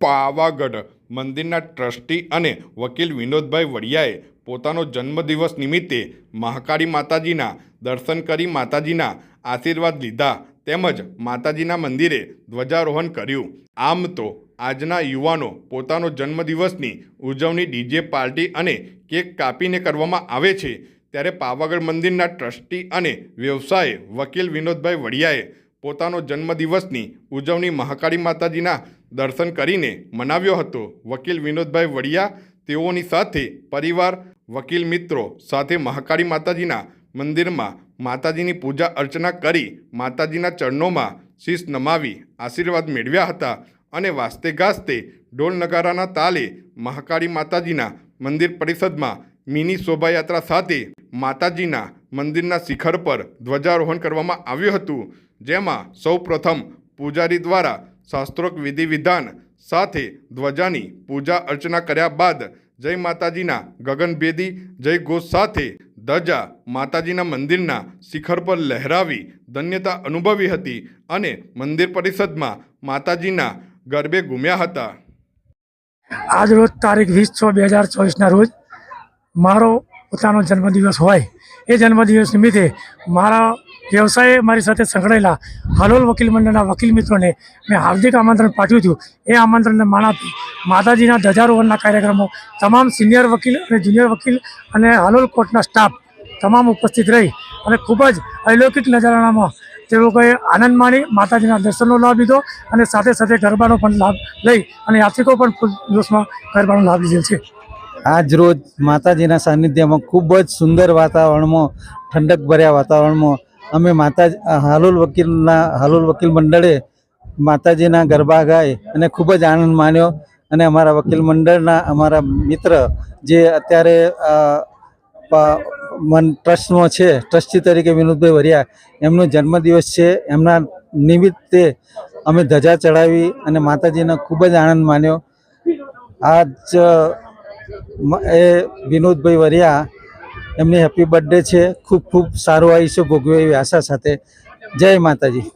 પાવાગઢ. મંદિરના ટ્રસ્ટી અને વકીલ વિનોદભાઈ વડિયાએ પોતાનો જન્મદિવસ નિમિત્તે મહાકાળી માતાજીના દર્શન કરી માતાજીના આશીર્વાદ લીધા તેમજ માતાજીના મંદિરે ધ્વજારોહણ કર્યું. આમ તો આજના યુવાનો પોતાનો જન્મદિવસની ઉજવણી ડીજે પાર્ટી અને કેક કાપીને કરવામાં આવે છે ત્યારે પાવાગઢ મંદિરના ટ્રસ્ટી અને વ્યવસાયે વકીલ વિનોદભાઈ વડિયાએ પોતાનો જન્મદિવસની ઉજવણી મહાકાળી માતાજીના દર્શન કરીને મનાવ્યો હતો. વકીલ વિનોદભાઈ વડિયા તેઓની સાથે પરિવાર, વકીલ મિત્રો સાથે મહાકાળી માતાજીના મંદિરમાં માતાજીની પૂજા અર્ચના કરી માતાજીના ચરણોમાં શીશ નમાવી આશીર્વાદ મેળવ્યા હતા અને વાસ્તે ગાસ્તે ઢોલ નગારાના તાલે મહાકાળી માતાજીના મંદિર પરિષદમાં મિની શોભાયાત્રા સાથે માતાજીના મંદિરના શિખર પર ધ્વજારોહણ કરવામાં આવ્યું હતું. જેમાં સૌ પ્રથમ પૂજારી દ્વારા શાસ્ત્રોક્ત વિધિ વિધાન સાથે ધ્વજાની પૂજા અર્ચના કર્યા બાદ જય માતાજીના ગગનભેદી જય ઘોષ સાથે ધજા માતાજીના મંદિરના શિખર પર લહેરાવી ધન્યતા અનુભવી હતી અને મંદિર પરિષદમાં માતાજીના ગરબે ઘૂમ્યા હતા. આજ રોજ તારીખ વીસ છ બે હજાર ચોવીસના રોજ મારો પોતાનો જન્મદિવસ હોય. એ જન્મદિવસ નિમિત્તે મારા વ્યવસાયે મારી સાથે સંકળાયેલા હાલોલ વકીલ મંડળના વકીલ મિત્રોને મેં હાર્દિક આમંત્રણ પાઠવ્યું હતું. એ આમંત્રણને આપી માતાજીના ધજારોહણના કાર્યક્રમો, તમામ સિનિયર વકીલ અને જુનિયર વકીલ અને હાલોલ કોર્ટના સ્ટાફ તમામ ઉપસ્થિત રહી અને ખૂબ જ અલૌકિક નજારામાં તે લોકોએ આનંદ માણી, માતાજીના દર્શનનો લાભ લીધો અને સાથે સાથે ગરબાનો પણ લાભ લઈ અને યાત્રિકો પણ ફૂલ દિવસમાં ગરબાનો લાભ લીધેલ છે. આજ રોજ માતાજીના સાનિધ્યમાં ખૂબ જ સુંદર વાતાવરણમાં, ઠંડક ભર્યા વાતાવરણમાં અમે માતા હાલોલ વકીલના, હાલોલ વકીલ મંડળે માતાજીના ગરબા ગાય અને ખૂબ જ આનંદ માન્યો અને અમારા વકીલ મંડળના અમારા મિત્ર જે અત્યારે મન ટ્રસ્ટનો છે, ટ્રસ્ટી તરીકે વિનોદભાઈ વરિયા, એમનો જન્મદિવસ છે. એમના નિમિત્તે અમે ધજા ચડાવી અને માતાજીનો ખૂબ જ આનંદ માન્યો આજ એ વિનોદભાઈ વરિયા એમની હેપી બર્થડે છે. ખૂબ ખૂબ સારું આયુષ્ય ભોગવે એવી આશા સાથે. જય માતાજી.